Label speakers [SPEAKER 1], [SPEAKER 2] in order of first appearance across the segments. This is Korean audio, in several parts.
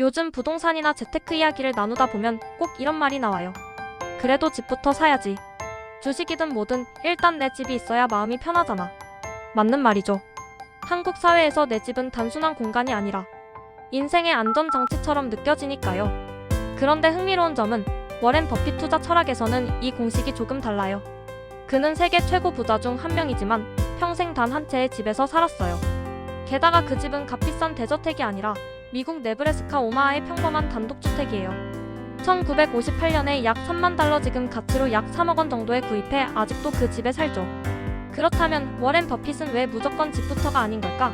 [SPEAKER 1] 요즘 부동산이나 재테크 이야기를 나누다 보면 꼭 이런 말이 나와요. 그래도 집부터 사야지. 주식이든 뭐든 일단 내 집이 있어야 마음이 편하잖아. 맞는 말이죠. 한국 사회에서 내 집은 단순한 공간이 아니라 인생의 안전장치처럼 느껴지니까요. 그런데 흥미로운 점은 워렌 버핏 투자 철학에서는 이 공식이 조금 달라요. 그는 세계 최고 부자 중 한 명이지만 평생 단 한 채의 집에서 살았어요. 게다가 그 집은 값비싼 대저택이 아니라 미국 네브래스카 오마하의 평범한 단독주택이에요. 1958년에 약 3만 달러 지금 가치로 약 3억 원 정도에 구입해 아직도 그 집에 살죠. 그렇다면 워렌 버핏은 왜 무조건 집부터가 아닌 걸까?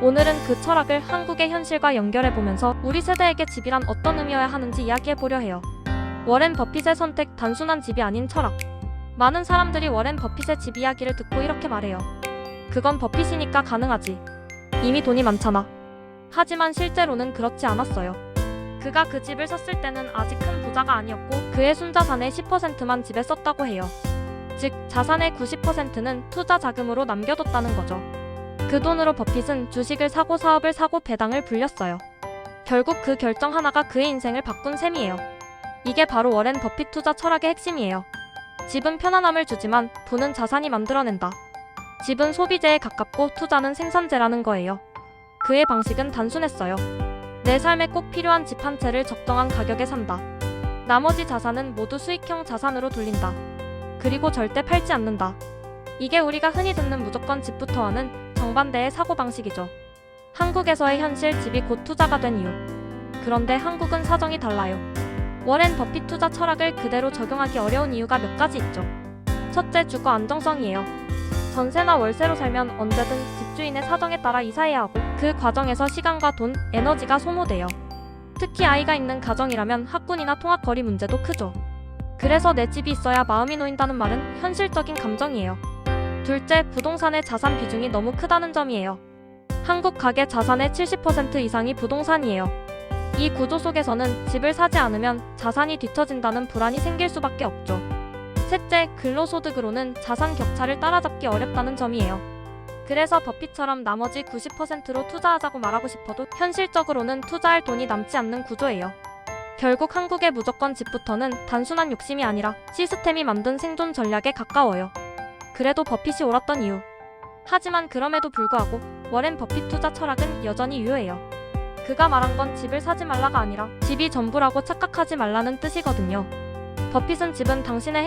[SPEAKER 1] 오늘은 그 철학을 한국의 현실과 연결해 보면서 우리 세대에게 집이란 어떤 의미여야 하는지 이야기해 보려 해요. 워렌 버핏의 선택 단순한 집이 아닌 철학. 많은 사람들이 워렌 버핏의 집 이야기를 듣고 이렇게 말해요. 그건 버핏이니까 가능하지. 이미 돈이 많잖아. 하지만 실제로는 그렇지 않았어요. 그가 그 집을 샀을 때는 아직 큰 부자가 아니었고 그의 순자산의 10%만 집에 썼다고 해요. 즉 자산의 90%는 투자 자금으로 남겨뒀다는 거죠. 그 돈으로 버핏은 주식을 사고 사업을 사고 배당을 불렸어요. 결국 그 결정 하나가 그의 인생을 바꾼 셈이에요. 이게 바로 워렌 버핏 투자 철학의 핵심이에요. 집은 편안함을 주지만 돈은 자산이 만들어낸다. 집은 소비재에 가깝고 투자는 생산재라는 거예요. 그의 방식은 단순했어요. 내 삶에 꼭 필요한 집 한 채를 적정한 가격에 산다. 나머지 자산은 모두 수익형 자산으로 돌린다. 그리고 절대 팔지 않는다. 이게 우리가 흔히 듣는 무조건 집부터와는 정반대의 사고방식이죠. 한국에서의 현실 집이 곧 투자가 된 이유. 그런데 한국은 사정이 달라요. 워렌 버핏 투자 철학을 그대로 적용하기 어려운 이유가 몇 가지 있죠. 첫째, 주거 안정성이에요. 전세나 월세로 살면 언제든 집주인의 사정에 따라 이사해야 하고 그 과정에서 시간과 돈, 에너지가 소모돼요. 특히 아이가 있는 가정이라면 학군이나 통학 거리 문제도 크죠. 그래서 내 집이 있어야 마음이 놓인다는 말은 현실적인 감정이에요. 둘째, 부동산의 자산 비중이 너무 크다는 점이에요. 한국 가계 자산의 70% 이상이 부동산이에요. 이 구조 속에서는 집을 사지 않으면 자산이 뒤처진다는 불안이 생길 수밖에 없죠. 셋째, 근로소득으로는 자산 격차를 따라잡기 어렵다는 점이에요. 그래서 버핏처럼 나머지 90%로 투자하자고 말하고 싶어도 현실적으로는 투자할 돈이 남지 않는 구조예요. 결국 한국의 무조건 집부터는 단순한 욕심이 아니라 시스템이 만든 생존 전략에 가까워요. 그래도 버핏이 옳았던 이유. 하지만 그럼에도 불구하고 워렌 버핏 투자 철학은 여전히 유효해요. 그가 말한 건 집을 사지 말라가 아니라 집이 전부라고 착각하지 말라는 뜻이거든요. 버핏은 집은 당신의